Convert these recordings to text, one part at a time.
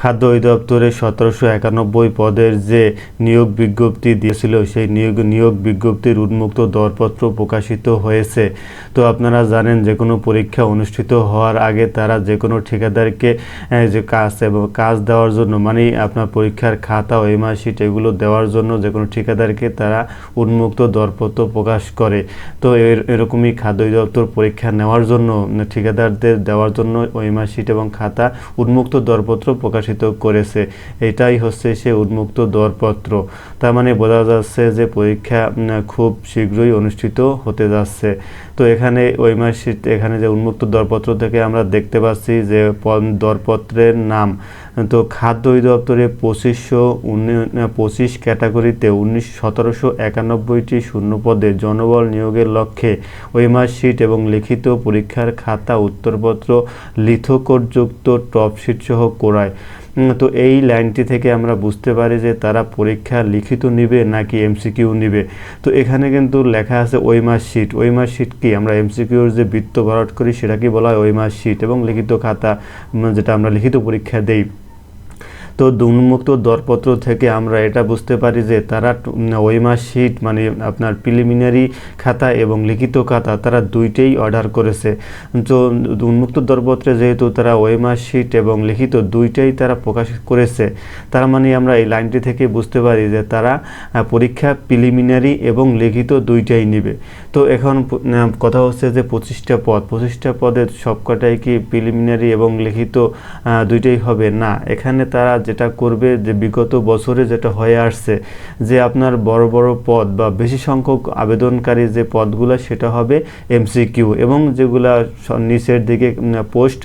খাদ্য অধিদপ্তরে সতেরোশো একানব্বই পদের যে নিয়োগ বিজ্ঞপ্তি দিয়েছিল, সেই নিয়োগ নিয়োগ বিজ্ঞপ্তির উন্মুক্ত দরপত্র প্রকাশিত হয়েছে। তো আপনারা জানেন যে কোনো পরীক্ষা অনুষ্ঠিত হওয়ার আগে তারা যে কোনো ঠিকাদারকে যে কাজ এবং কাজ দেওয়ার জন্য মানে আপনার পরীক্ষার খাতা ও এমআরশিট এগুলো দেওয়ার জন্য যে কোনো ঠিকাদারকে তারা উন্মুক্ত দরপত্র প্রকাশ করে। তো এর, এরকমই খাদ্য অধিদপ্তর পরীক্ষা নেওয়ার জন্য, ঠিকাদারদের দেওয়ার জন্য ওয়েমার্কশিট এবং খাতা উন্মুক্ত দরপত্র প্রকাশিত করেছে। এটাই হচ্ছে সে উন্মুক্ত দরপত্র। তার মানে বোঝা যাচ্ছে যে পরীক্ষা খুব শীঘ্রই অনুষ্ঠিত হতে যাচ্ছে। তো এখানে ওই মাসে, এখানে যে উন্মুক্ত দরপত্র থেকে আমরা দেখতে পাচ্ছি যে দরপত্রের নাম। তো খাদ্য অধিদপ্তরে পঁচিশশো পঁচিশ ক্যাটাগরিতে উনিশ, সতেরোশো একানব্বইটি শূন্য পদে জনবল নিয়োগের লক্ষ্যে ওই ওয়েমার্কশিট এবং লিখিত পরীক্ষার খাতা, উত্তরপত্র লিথোকোডযুক্ত টপশিট সহ করায়। তো এই লাইনটি থেকে আমরা বুঝতে পারি যে তারা পরীক্ষা লিখিত নিবে নাকি এমসিকিউ নিবে। তো এখানে কিন্তু লেখা আছে ওইমার শিট ওইমার শিট কি? আমরা এমসিকিউর যে বৃত্ত ভরাট করি সেটাকে বলা হয়? ওইমার শিট এবং লিখিত খাতা যেটা আমরা লিখিত পরীক্ষা দেই। তো উন্মুক্ত দরপত্র থেকে আমরা এটা বুঝতে পারি যে তারা ওইমার শিট মানে আপনার প্রিলিমিনারি খাতা এবং লিখিত খাতা তারা দুইটাই অর্ডার করেছে। তো উন্মুক্ত দরপত্রে যেহেতু তারা শিট এবং লিখিত দুইটাই তারা প্রকাশ করেছে, তার মানে আমরা এই লাইনটি থেকে বুঝতে পারি যে তারা পরীক্ষা প্রিলিমিনারি এবং লিখিত দুইটাই নেবে। তো এখন কথা হচ্ছে যে পঁচিশটা পদ, পঁচিশটা পদের সবকটাই কি প্রিলিমিনারি এবং লিখিত দুইটাই হবে? না, এখানে তারা যেটা করবে, যে বিগত বছরে যেটা হয়ে আসছে, যে আপনার বড় বড় পদ বা বেশি সংখ্যক আবেদনকারী যে পদগুলো, সেটা হবে এমসিকিউ এবং যেগুলা নিচের দিকে পোস্ট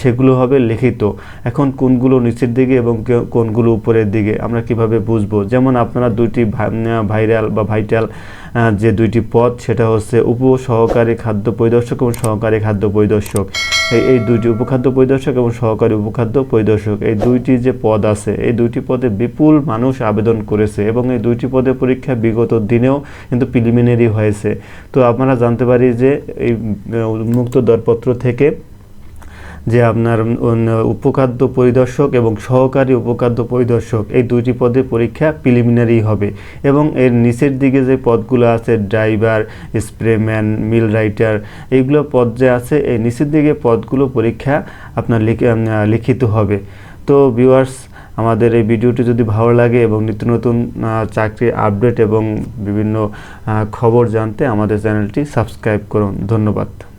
সেগুলো হবে লিখিত। এখন কোনগুলো নিচের দিকে এবং কোনগুলো উপরের দিকে, আমরা কীভাবে বুঝব? যেমন আপনারা দুইটি ভাইরাল বা ভাইটাল যে দুইটি পদ, সেটা হচ্ছে উপ সহকারী খাদ্য পরিদর্শক এবং সহকারী খাদ্য পরিদর্শক। এই এই দুইটি উপখাদ্য পরিদর্শক এবং সহকারী উপখাদ্য পরিদর্শক। এই দুইটি যে পদ আছে, এই দুইটি পদে বিপুল মানুষ আবেদন করেছে এবং এই দুইটি পদে পরীক্ষা বিগত দিনেও কিন্তু প্রিলিমিনারি হয়েছে। তো আপনারা জানতে পারি যে এই মুক্ত দরপত্র থেকে যে আপনার উপখাদ্য পরিদর্শক এবং সহকারী উপখাদ্য পরিদর্শক, এই দুইটি পদে পরীক্ষা প্রিলিমিনারি হবে। এবং এর নিচের দিকে যে পদগুলো আছে ড্রাইভার স্প্রেম্যান মিল রাইটার এইগুলো পদ যে আছে, এই নিচের দিকে পদগুলো পরীক্ষা আপনার লিখি- লিখিত হবে। তো ভিউয়ার্স আমাদের এই ভিডিওটি যদি ভালো লাগে এবং নিত্য নতুন চাকরির আপডেট এবং বিভিন্ন খবর জানতে আমাদের চ্যানেলটি সাবস্ক্রাইব করুন। ধন্যবাদ।